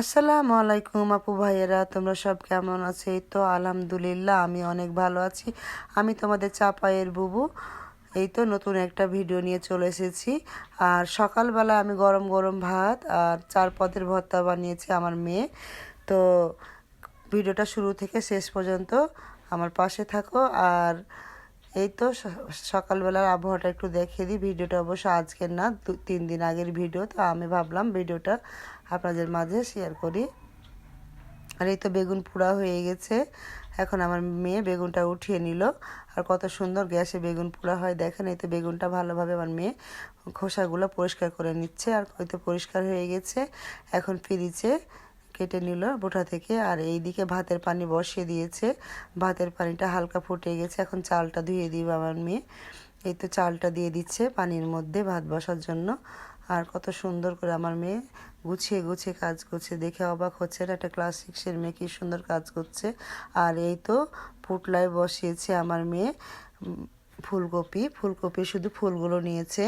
আসসালামু আলাইকুম আপু ভাইয়েরা, তোমরা সব কেমন আছে? এই তো আলহামদুলিল্লাহ, আমি অনেক ভালো আছি। আমি তোমাদের চাপায়ের বুবু। এই তো নতুন একটা ভিডিও নিয়ে চলে এসেছি। আর সকালবেলা আমি গরম গরম ভাত আর চার পদের ভর্তা বানিয়েছি আমার মেয়ে। তো ভিডিওটা শুরু থেকে শেষ পর্যন্ত আমার পাশে থাকো। আর এই তো সকালবেলার আবহাওয়াটা একটু দেখিয়ে দিই। ভিডিওটা অবশ্য আজকের না তিন দিন আগের ভিডিও। তো আমি ভাবলাম ভিডিওটা আপনাদের মাঝে শেয়ার করি। আর এই তো বেগুন পোড়া হয়ে গেছে। এখন আমার মেয়ে বেগুনটা উঠিয়ে নিল। আর কত সুন্দর গ্যাসে বেগুন পোড়া হয়। দেখেন, এই তো বেগুনটা ভালোভাবে আমার মেয়ে খোসাগুলো পরিষ্কার করে নিচ্ছে। আর হয়তো পরিষ্কার হয়ে গেছে। এখন ফ্রিজে কেটে নিল বোটা থেকে। আর এই দিকে ভাতের পানি বসিয়ে দিয়েছে। ভাতের পানিটা হালকা ফুটে গেছে। এখন চালটা ধুয়ে দিব আমার মেয়ে। এই তো চালটা দিয়ে দিচ্ছে পানির মধ্যে ভাত বসার জন্য। আর কত সুন্দর করে আমার মেয়ে গুছিয়ে গুছিয়ে কাজ করছে। দেখে অবাক হচ্ছে না, একটা ক্লাস সিক্সের মেয়ে কী সুন্দর কাজ করছে। আর এই তো পুটলায় বসিয়েছে আমার মেয়ে ফুলকপি। ফুলকপি শুধু ফুলগুলো নিয়েছে।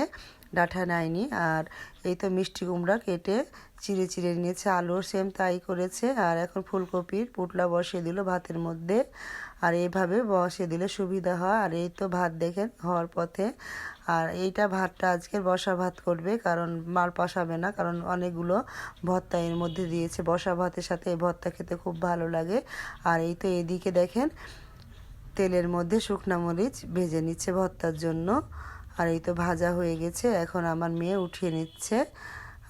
ডাঁটা নেয়নি। আর এই তো মিষ্টি কুমড়া কেটে চিড়ে চিড়ে নিয়েছে আলুর সেম তাই করেছে। আর এখন ফুলকপির পুটলা বসিয়ে দিল ভাতের মধ্যে। আর এইভাবে বসিয়ে দিলে সুবিধা হয়। আর এই তো ভাত দেখেন হওয়ার পথে। আর এইটা ভাতটা আজকের বসা ভাত করবে, কারণ মাল পাশাবে না, কারণ অনেকগুলো ভর্তা এর মধ্যে দিয়েছে। বসা ভাতের সাথে এই ভর্তা খেতে খুব ভালো লাগে। আর এই তো এদিকে দেখেন তেলের মধ্যে শুকনা মরিচ ভেজে নিচ্ছে ভর্তার জন্য। আর এই তো ভাজা হয়ে গেছে, এখন আমার মেয়ে উঠিয়ে নিচ্ছে।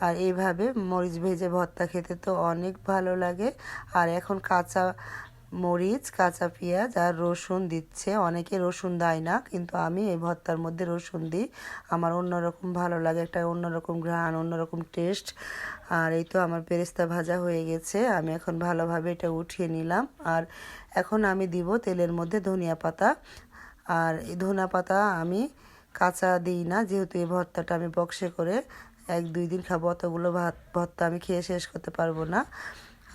আর এইভাবে মরিচ ভেজে ভর্তা খেতে তো অনেক ভালো লাগে। আর এখন কাঁচা মরিচ, কাঁচা পেঁয়াজ আর রসুন দিচ্ছে। অনেকে রসুন দেয় না, কিন্তু আমি এই ভর্তার মধ্যে রসুন দিই। আমার অন্যরকম ভালো লাগে, একটা অন্যরকম ঘ্রাণ, অন্যরকম টেস্ট। আর এই তো আমার পেরেস্তা ভাজা হয়ে গেছে, আমি এখন ভালোভাবে এটা উঠিয়ে নিলাম। আর এখন আমি দিব তেলের মধ্যে ধনিয়া পাতা। আর এই ধনিয়া পাতা আমি কাঁচা দিই না, যেহেতু এই ভর্তাটা আমি বক্সে করে এক, দুই দিন খাব, অতগুলো ভাত, ভর্তা আমি খেয়ে শেষ করতে পারব না।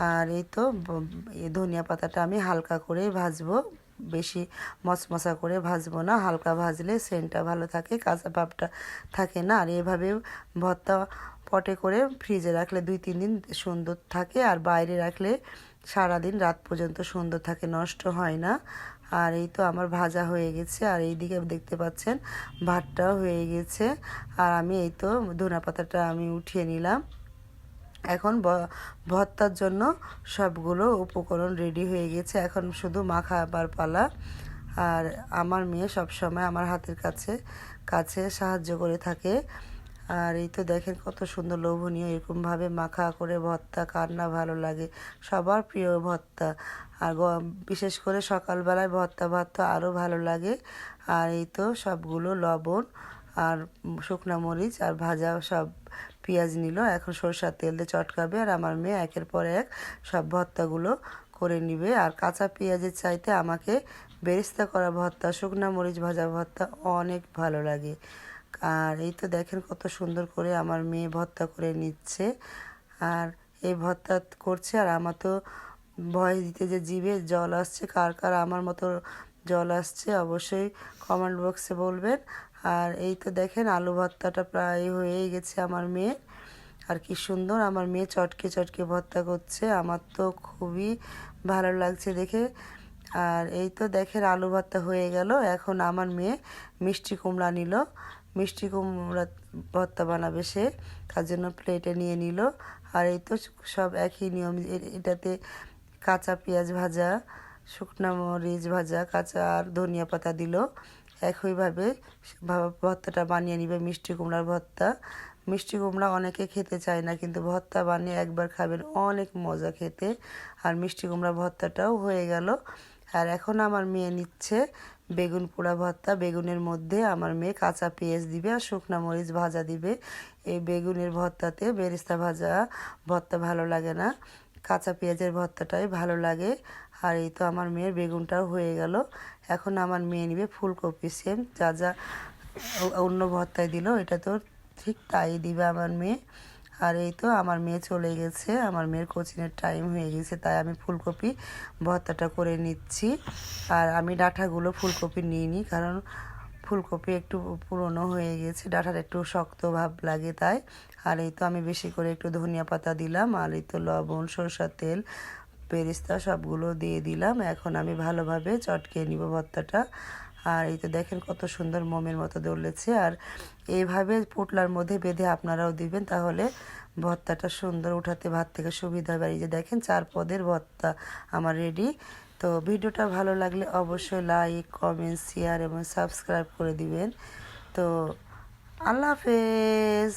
আর এই তো এই ধনিয়া পাতাটা আমি হালকা করে ভাজবো, বেশি মশমশা করে ভাজবো না, হালকা ভাজলে সেন্টটা ভালো থাকে, কাঁচা ভাবটা থাকে না। আর এভাবে ভর্তা পটে করে ফ্রিজে রাখলে দুই, তিন দিন সুন্দর থাকে, আর বাইরে রাখলে সারাদিন রাত পর্যন্ত সুন্দর থাকে, নষ্ট হয় না। আর এই তো আমার ভাজা হয়ে গেছে, আর এইদিকে দেখতে পাচ্ছেন ভাতটাও হয়ে গেছে। আর আমি এই তো ধনা পাতাটা আমি উঠিয়ে নিলাম। এখন ভর্তার জন্য সবগুলো উপকরণ রেডি হয়ে গেছে। এখন শুধু মাখাবার পালা। আর আমার মেয়ে সব সময় আমার হাতের কাছে কাছে সাহায্য করে থাকে। আর এই তো দেখেন কত সুন্দর লোভনীয় এরকমভাবে মাখা করে ভর্তা কার না ভালো লাগে। সবার প্রিয় ভর্তা। আর বিশেষ করে সকালবেলায় ভর্তা ভাত তো আরও ভালো লাগে। আর এই তো সবগুলো লবণ আর শুকনা মরিচ আর ভাজা সব পেঁয়াজ নিল। এখন সরষার তেল দিয়ে চটকাবে আর আমার মেয়ে একের পর এক সব ভর্তাগুলো করে নিবে। আর কাঁচা পেঁয়াজের চাইতে আমাকে বেরেস্তা করা ভর্তা, শুকনা মরিচ ভাজা ভর্তা অনেক ভালো লাগে। আর এই তো দেখেন কত সুন্দর করে আমার মেয়ে ভর্তা করে নিচ্ছে। আর এই ভর্তা করছে আর আমার তো ভয় দিতে যে জিভে জল আসছে, কার কার আমার মতো জল আসছে অবশ্যই কমেন্ট বক্সে বলবেন। আর এই তো দেখেন আলু ভর্তাটা প্রায় হয়েই গেছে আমার মেয়ে। আর কি সুন্দর আমার মেয়ে চটকে চটকে ভর্তা করছে, আমার তো খুবই ভালো লাগছে দেখে। আর এই তো দেখেন আলু ভর্তা হয়ে গেল, এখন আমার মেয়ে মিষ্টি কুমড়া নিল। মিষ্টি কুমড়া ভর্তা বানাবে সে, তার জন্য প্লেটে নিয়ে নিল। আর এই তো সব একই নিয়ম এটাতে কাঁচা পেঁয়াজ ভাজা, শুকনো মরিচ ভাজা, কাঁচা আর ধনিয়া পাতা দিল। একইভাবে ভাবে ভর্তাটা বানিয়ে নিবে মিষ্টি কুমড়ার ভর্তা। মিষ্টি কুমড়া অনেকে খেতে চায় না, কিন্তু ভর্তা বানিয়ে একবার খাবেন, অনেক মজা খেতে। আর মিষ্টি কুমড়া ভর্তাটাও হয়ে গেল। আর এখন আমার মেয়ে নিচ্ছে বেগুন পোড়া ভর্তা। বেগুনের মধ্যে আমার মেয়ে কাঁচা পেঁয়াজ দিবে আর শুকনা মরিচ ভাজা দিবে। এই বেগুনের ভর্তাতে বেরেস্তা ভাজা ভর্তা ভালো লাগে না। কাঁচা পেঁয়াজের ভর্তাটাই ভালো লাগে। আর এই তো আমার মেয়ের বেগুনটাও হয়ে গেল। এখন আমার মেয়ে নিবে ফুলকপি। সেম যা যা অন্য ভর্তায় দিল, এটা তো ঠিক তাই দিবে আমার মেয়ে। আর এই তো আমার মেয়ে চলে গেছে। আমার মেয়ের কোচিংয়ের টাইম হয়ে গেছে, তাই আমি ফুলকপি ভর্তাটা করে নিচ্ছি। আর আমি ডাঁটাগুলো ফুলকপি নিইনি, কারণ ফুলকপি একটু পুরনো হয়ে গেছে, ডাঁটার একটু শক্ত ভাব লাগে তাই। আর এই তো আমি বেশি করে একটু ধনিয়া পাতা দিলাম, আর এই তো লবণ, সরষার তেল, পেরিস্তা সবগুলো দিয়ে দিলাম। এখন আমি ভালোভাবে চটকে নিব ভর্তাটা। আর এই তো দেখেন কত সুন্দর মোমের মতো দৌড়লেছে। আর এইভাবে পোটলার মধ্যে বেঁধে আপনারাও দিবেন, তাহলে ভর্তাটা সুন্দর উঠাতে ভাত থেকে সুবিধা হবে। এই যে দেখেন চার পদের ভর্তা আমার রেডি তো ভিডিওটা ভালো লাগলে অবশ্যই লাইক কমেন্ট শেয়ার এবং সাবস্ক্রাইব করে দিবেন। তো আল্লাহ হাফেজ।